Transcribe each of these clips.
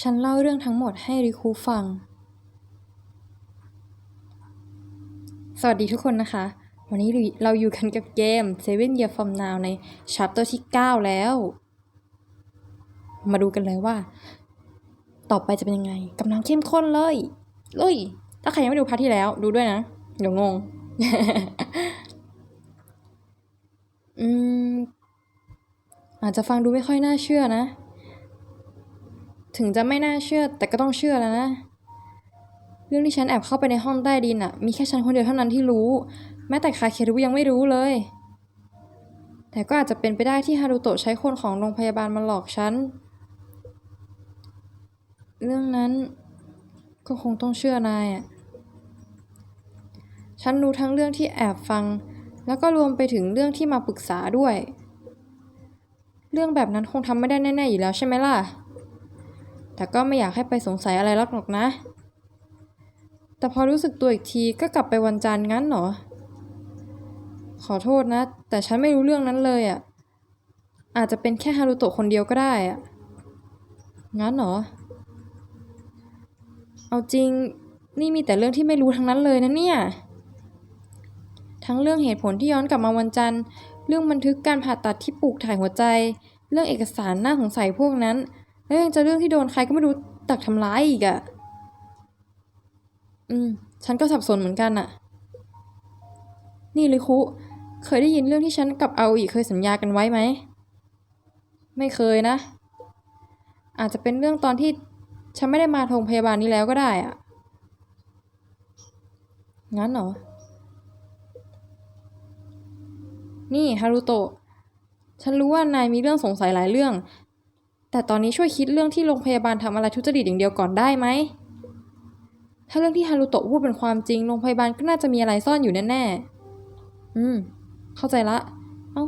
ฉันเล่าเรื่องทั้งหมดให้ริคุฟัง สวัสดีทุกคนนะคะ วันนี้เราอยู่กันกับเกม Seven Year From Now ใน chapter ที่ 9 แล้ว มาดูกันเลยว่า ต่อไปจะเป็นยังไงกำลังเข้มข้นเลยเลยถ้าใครยังไม่ดูพาร์ทที่แล้ว ดูด้วยนะ เดี๋ยวงง อืม อาจจะฟังดูไม่ค่อยน่าเชื่อนะ ถึงจะไม่น่าเชื่อแต่ก็ต้องเชื่อแล้วนะ เรื่องที่ฉันแอบเข้าไปในห้องใต้ดินอะมีแค่ฉันคนเดียวเท่านั้นที่รู้ แม้แต่คาเครุยังไม่รู้เลย แต่ก็อาจจะเป็นไปได้ที่ฮารุโตะใช้คนของโรงพยาบาลมาหลอกฉัน เรื่องนั้นก็คงต้องเชื่อนายอะฉันรู้ทั้งเรื่องที่แอบฟัง แล้วก็รวมไปถึงเรื่องที่มาปรึกษาด้วย เรื่องแบบนั้นคงทำไม่ได้แน่ๆอยู่แล้วใช่ไหมล่ะ แต่ก็ไม่อยากให้ไปสงสัยอะไรหรอกนะ แต่พอรู้สึกตัวอีกทีก็กลับไปวันจันทร์งั้นเหรอ ขอโทษนะ แต่ฉันไม่รู้เรื่องนั้นเลยอะ่ะ อาจจะเป็นแค่ฮารุโตะคนเดียวก็ได้อะ่ะ งั้นเหรอ เอาจริงนี่มีแต่เรื่องที่ไม่รู้ทั้งนั้นเลยนะเนี่ย ทั้งเรื่องเหตุผลที่ย้อนกลับมาวันจันทร์ เรื่องบันทึกการผ่าตัดที่ปลูกถ่ายหัวใจ เรื่องเอกสารน่าสงสัยพวกนั้น แล้วยังจะเรื่องที่โดนใครก็ไม่รู้ตักทำร้ายอีกอะ่ะ อืม ฉันก็สับสนเหมือนกันอะนี่ลิคุ เคยได้ยินเรื่องที่ฉันกับเอาอีเคยสัญญากันไว้ไหม ไม่เคยนะ อาจจะเป็นเรื่องตอนที่ฉันไม่ได้มาโรงพยาบาลนี้แล้วก็ได้อะ งั้นเหรอ นี่ฮารุโตะ ฉันรู้ว่านายมีเรื่องสงสัยหลายเรื่อง แต่ตอนนี้ช่วยคิดเรื่องที่โรงพยาบาลทำอะไรทุจริตอย่างเดียวก่อนได้ไหม ถ้าเรื่องที่ฮารุโตะพูดเป็นความจริง โรงพยาบาลก็น่าจะมีอะไรซ่อนอยู่แน่ๆ อืม เข้าใจละ เอ้า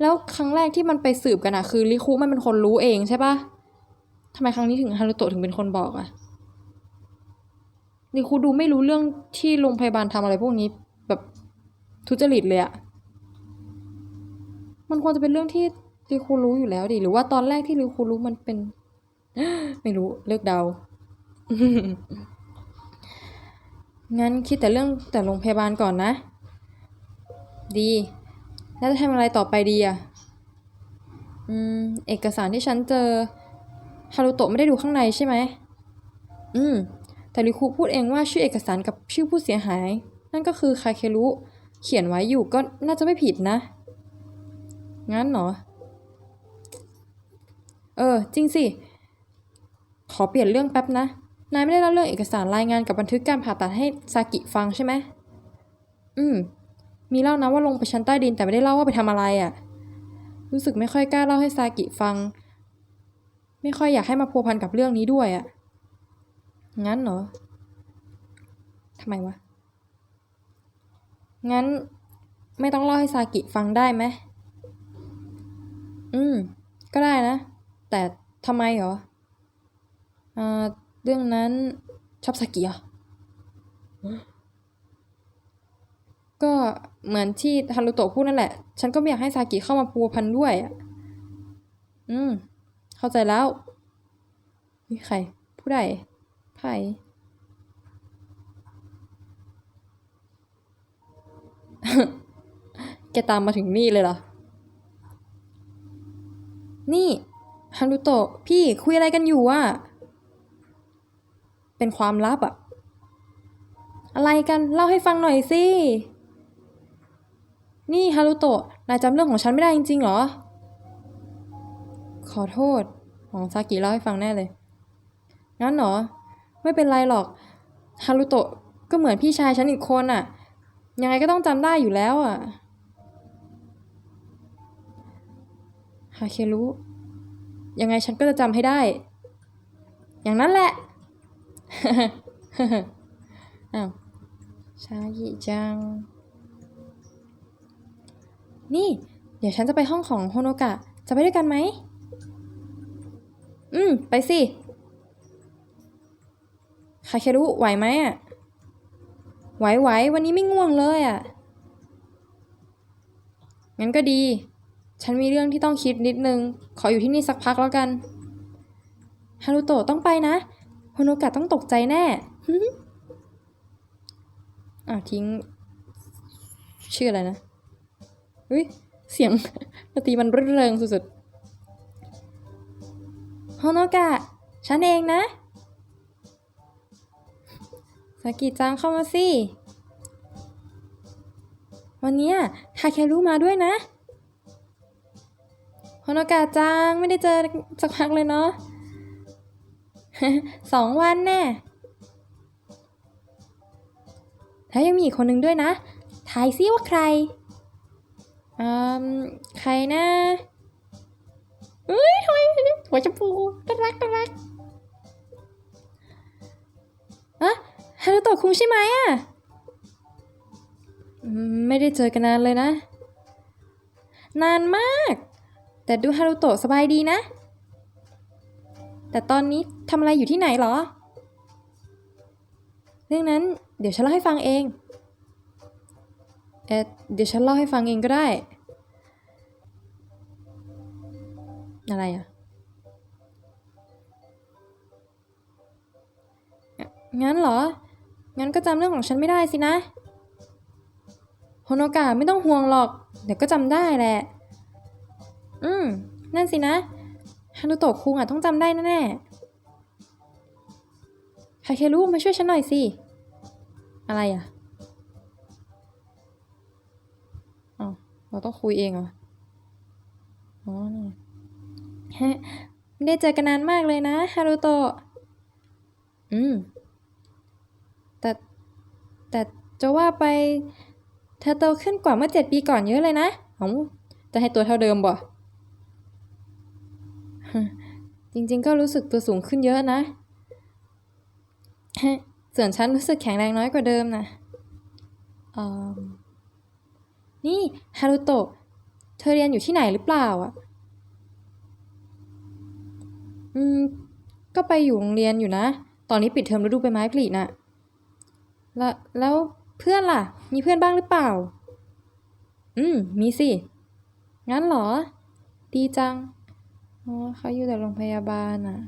แล้วครั้งแรกที่มันไปสืบกันอะคือริคุมันเป็นคนรู้เองใช่ปะทำไมครั้งนี้ถึงฮารุโตะถึงเป็นคนบอกอะริคุดูไม่รู้เรื่องที่โรงพยาบาลทำอะไรพวกนี้แบบทุจริตเลยอะมันควรจะเป็นเรื่องที่ ริคุรู้อยู่แล้วดิหรือว่าตอนแรกที่ริคุรู้มันเป็น ไม่รู้เลิกเดางั้นคิดแต่เรื่องแต่โรงพยาบาลก่อนนะ ดี แล้วจะทำอะไรต่อไปดีอะอืม เอกสารที่ฉันเจอฮารุโตะไม่ได้ดูข้างในใช่ไหม อืม แต่ริคุพูดเองว่าชื่อเอกสารกับชื่อผู้เสียหาย นั่นก็คือคาเครุเขียนไว้อยู่ก็น่าจะไม่ผิดนะ งั้นเหรอ เออ จริงสิ ขอเปลี่ยนเรื่องแป๊บนะ นายไม่ได้เล่าเรื่องเอกสารรายงานกับบันทึกการผ่าตัดให้ซากิฟังใช่ไหม อืม มีเล่านะว่าลงไปชั้นใต้ดินแต่ไม่ได้เล่าว่าไปทำอะไรอะ่ะ รู้สึกไม่ค่อยกล้าเล่าให้ซากิฟัง ไม่ค่อยอยากให้มาพัวพันกับเรื่องนี้ด้วยอะ่ะ งั้นเหรอทำไมวะ งั้นไม่ต้องเล่าให้ซากิฟังได้ไหม อืม ก็ได้นะ แต่ทำไมเหรออ่าเรื่องนั้นชอบสากิเหรอก็เหมือนที่ฮารุโตะพูดนั่นแหละ ฉันก็ไม่อยากให้ซากิเข้ามาพัวพันด้วยอะ อืม เข้าใจแล้วนี่ใคร ผู้ใดไผ่แกตามมาถึงนี่เลยเหรอ นี่ ฮารุโตะพี่คุยอะไรกันอยู่อะเป็นความลับอะอะไรกันเล่าให้ฟังหน่อยสิ นี่ฮารุโตะนายจำเรื่องของฉันไม่ได้จริงๆหรอ ขอโทษของซากิเล่าให้ฟังแน่เลย งั้นเหรอ ไม่เป็นไรหรอก ฮารุโตะก็เหมือนพี่ชายฉันอีกคนอะยังไงก็ต้องจำได้อยู่แล้วอะฮาเครุ ยังไงฉันก็จะจำให้ได้ อย่างนั้นแหละอ้าวชายิจัง นี่ เดี๋ยวฉันจะไปห้องของโฮโนกะ จะไปด้วยกันไหม อืม ไปสิ คาเครุไหวไหมอะ ไหวไหววันนี้ไม่ง่วงเลยอะ งั้นก็ดี ฉันมีเรื่องที่ต้องคิดนิดนึง ขออยู่ที่นี่สักพักแล้วกัน ฮารุโตะต้องไปนะฮโนกะต้องตกใจแน่อ้าวทิ้ง ชื่ออะไรนะอุ้ยเสียงดนตรีมันรื่นเริงสุดๆฮโนกะ ฉันเองนะ สากิจังเข้ามาสิ วันนี้ทาเครุมาด้วยนะ ฮโนกะจังไม่ได้เจอสักพักเลยเนาะสองวันแน่แล้วยังมีอีกคนหนึ่งด้วยนะ ทายซิว่าใครอืมใครนะเอ้ยทำไมหัวชมพูน่ารักน่ารักอะฮารุโตะคุงใช่ไหมอะไม่ได้เจอกันนานเลยนะ นานมาก แต่ดูฮารุโตะสบายดีนะ แต่ตอนนี้ทำอะไรอยู่ที่ไหนเหรอ เรื่องนั้นเดี๋ยวฉันเล่าให้ฟังเอง เอ๊ะเดี๋ยวฉันเล่าให้ฟังเองก็ได้ อะไรอะงงั้นเหรอ งั้นก็จำเรื่องของฉันไม่ได้สินะ โฮโนกะไม่ต้องห่วงหรอก เดี๋ยวก็จำได้แหละ อืม นั่นสินะฮารุโตะคุงอะต้องจำได้แน่ๆใครเครู้มาช่วยฉันหน่อยสิ อะไรอะอ๋อเราต้องคุยเองเหรอ อ๋อนี่ฮะไม่ได้เจอกันนานมากเลยนะฮารุโตะ อืม แต่ แต่จะว่าไป เธอโตขึ้นกว่าเมื่อเจ็ดปีก่อนเยอะเลยนะอ๋อจะให้ตัวเท่าเดิมบ่ จริงๆ ก็รู้สึกตัวสูงขึ้นเยอะนะ ส่วนฉันรู้สึกแข็งแรงน้อยกว่าเดิมนะนี่ฮารุโตะ เธอเรียนอยู่ที่ไหนหรือเปล่าอะ อืม ก็ไปอยู่โรงเรียนอยู่นะ ตอนนี้ปิดเทอมฤดูใบไม้ผลิน่ะ แล้วแล้วเพื่อนล่ะ มีเพื่อนบ้างหรือเปล่า อืม มีสิ งั้นเหรอ ดีจัง อ๋อเขาอยู่แต่โรงพยาบาลอะ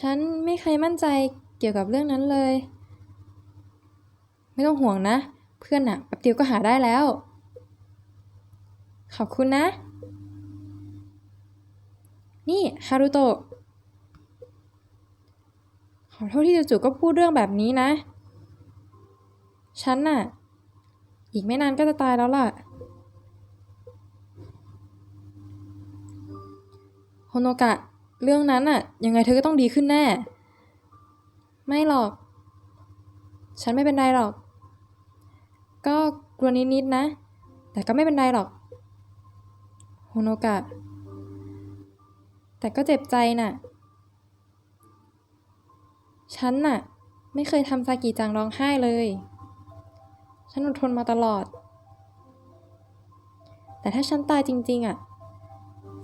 ฉันไม่เคยมั่นใจเกี่ยวกับเรื่องนั้นเลย ไม่ต้องห่วงนะ เพื่อนอะแป๊บเดียวก็หาได้แล้ว ขอบคุณนะ นี่ฮารุโตะ ขอโทษที่จู่ๆก็พูดเรื่องแบบนี้นะ ฉันน่ะ อีกไม่นานก็จะตายแล้วล่ะ โฮโนกะ เรื่องนั้นอะยังไงเธอก็ต้องดีขึ้นแน่ ไม่หรอก ฉันไม่เป็นไรหรอก ก็กลัวนิดๆนะ แต่ก็ไม่เป็นไรหรอกโฮโนกะ แต่ก็เจ็บใจน่ะ ฉันน่ะ ไม่เคยทำซากิจังร้องไห้เลย ฉันอดทนมาตลอด แต่ถ้าฉันตายจริง ๆอะ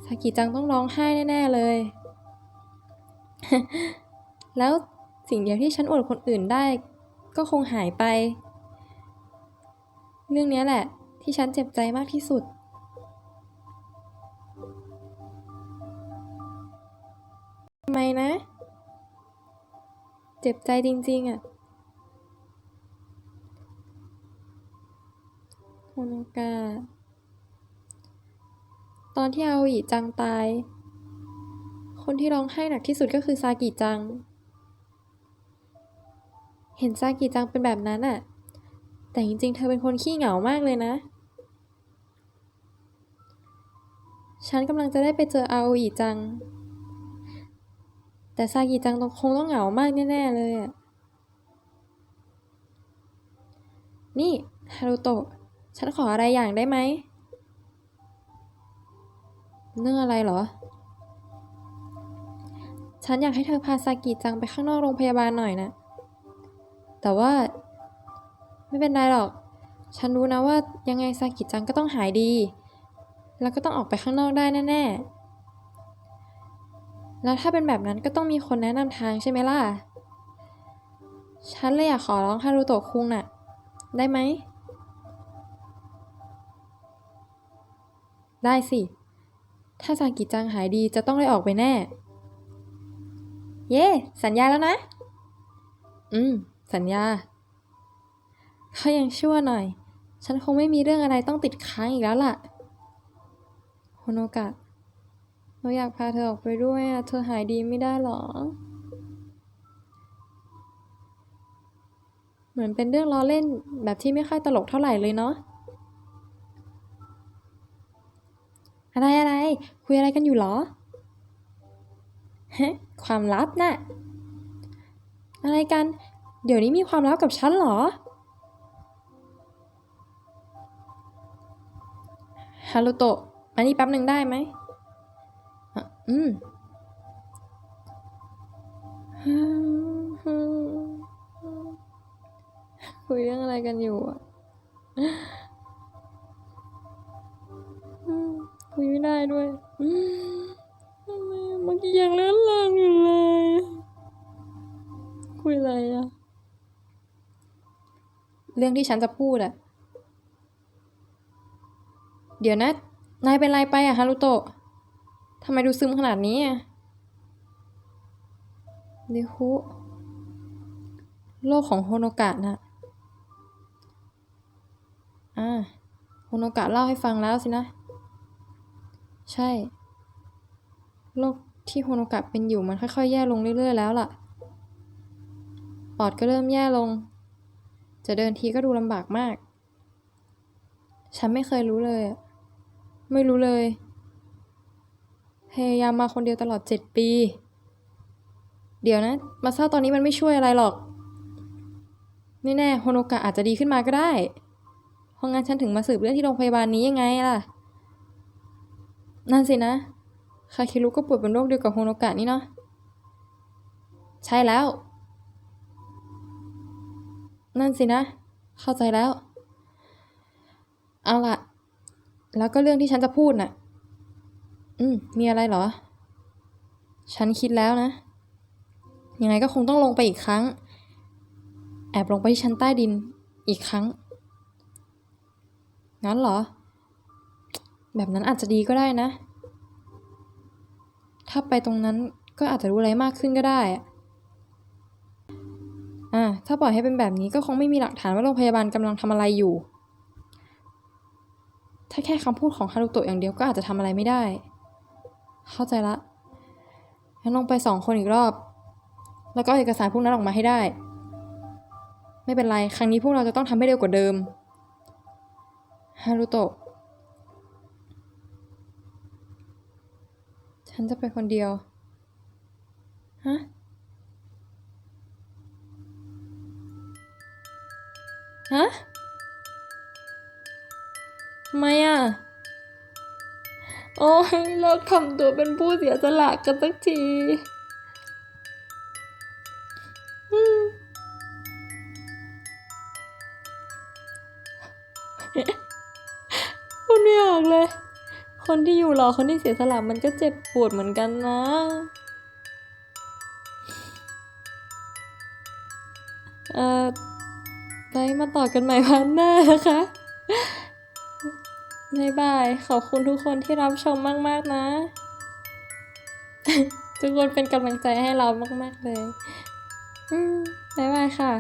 ซากิจังต้องร้องไห้แน่ ๆ เลย แล้วสิ่งเดียวที่ฉันอดคนอื่นได้ก็คงหายไป เรื่องนี้แหละ ที่ฉันเจ็บใจมากที่สุด ทำไมนะ เจ็บใจจริง ๆอะโฮโนกะ ตอนที่อาโออิจังตาย คนที่ร้องไห้หนักที่สุดก็คือซากิจัง เห็นซากิจังเป็นแบบนั้นอะแต่จริงๆ เธอเป็นคนขี้เหงามากเลยนะ ฉันกำลังจะได้ไปเจออาโออิจัง แต่ซากิจังต้องคงต้องเหงามากแน่ๆเลยอะนี่ฮารุโตะ ฉันขออะไรอย่างได้ไหม เรื่องอะไรเหรอ ฉันอยากให้เธอพาซากิจังไปข้างนอกโรงพยาบาลหน่อยนะ แต่ว่า ไม่เป็นไรหรอก ฉันรู้นะว่ายังไงซากิจังก็ต้องหายดี แล้วก็ต้องออกไปข้างนอกได้แน่ๆ แล้วถ้าเป็นแบบนั้นก็ต้องมีคนแนะนำทางใช่ไหมล่ะ ฉันเลยอยากขอร้องฮารุโตะคุงน่ะ ได้ไหม ได้สิ ถ้าซากิจังหายดีจะต้องได้ออกไปแน่ เย่สัญญาแล้วนะ อืม สัญญาเขายังชั่วหน่อย ฉันคงไม่มีเรื่องอะไรต้องติดค้างอีกแล้วล่ะโฮโนกะเราอยากพาเธอออกไปด้วยอะเธอหายดีไม่ได้หรอ เหมือนเป็นเรื่องล้อเล่นแบบที่ไม่ค่อยตลกเท่าไหร่เลยเนาะ อะไรอะไร คุยอะไรกันอยู่เหรอฮะความลับน่ะ อะไรกัน เดี๋ยวนี้มีความลับกับฉันเหรอ ฮารุโตะมานี่แป๊บหนึ่งได้ไหมอืมคุยเรื่องอะไรกันอยู่อะ ด้ด้วยมทำไมเมื่อกี้ยังเล่นลางอยู่เลย คุยอะไรอะเรื่องที่ฉันจะพูดอะเดี๋ยวนะ นายเป็นไรไปอะฮารุโตะทำไมดูซึมขนาดนี้อะดิคุโลกของโฮโนกะน่ะอ่าโฮโนกะเล่าให้ฟังแล้วสินะ ใช่ โรคที่โฮโนกะเป็นอยู่มันค่อยๆ แย่ลงเรื่อย ๆ แล้วล่ะ ปอดก็เริ่มแย่ลง จะเดินทีก็ดูลำบากมาก ฉันไม่เคยรู้เลย ไม่รู้เลย พยายามมาคนเดียวตลอดเจ็ดปี เดี๋ยวนะ มาเศร้าตอนนี้มันไม่ช่วยอะไรหรอกไม่แน่โฮโนกะอาจจะดีขึ้นมาก็ได้ เพราะงั้นฉันถึงมาสืบเรื่องที่โรงพยาบาลนี้ยังไงล่ะ นั่นสินะ คาคิรุก็ป่วยเป็นโรคเดียวกับโฮโนกะนี่เนาะ ใช่แล้ว นั่นสินะ เข้าใจแล้ว เอาล่ะ แล้วก็เรื่องที่ฉันจะพูดน่ะ อืม มีอะไรเหรอ ฉันคิดแล้วนะ ยังไงก็คงต้องลงไปอีกครั้ง แอบลงไปที่ชั้นใต้ดินอีกครั้ง งั้นเหรอ แบบนั้นอาจจะดีก็ได้นะ ถ้าไปตรงนั้นก็อาจจะรู้อะไรมากขึ้นก็ได้อะอ่าถ้าปล่อยให้เป็นแบบนี้ก็คงไม่มีหลักฐานว่าโรงพยาบาลกำลังทำอะไรอยู่ ถ้าแค่คำพูดของฮารุโตะอย่างเดียวก็อาจจะทำอะไรไม่ได้ เข้าใจละงั้นลงไปสองคนอีกรอบ แล้วก็เอกสารพวกนั้นออกมาให้ได้ ไม่เป็นไร ครั้งนี้พวกเราจะต้องทำให้เร็วกว่าเดิมฮารุโตะ ฉันจะไปคนเดียว ฮะ ฮะทำไมอะ โอ้ยเลิกทำตัวเป็นผู้เสียสละกันสักทีอืมพูดไม่ออกเลย คนที่อยู่รอคนที่เสียสละมันก็เจ็บปวดเหมือนกันนะ เอ่อไว้มาต่อกันใหม่วันหน้านะคะบายบาย ขอบคุณทุกคนที่รับชมมาก ๆ นะ ทุกคนเป็นกำลังใจให้เรามาก ๆ เลยบ๊ายบายค่ะ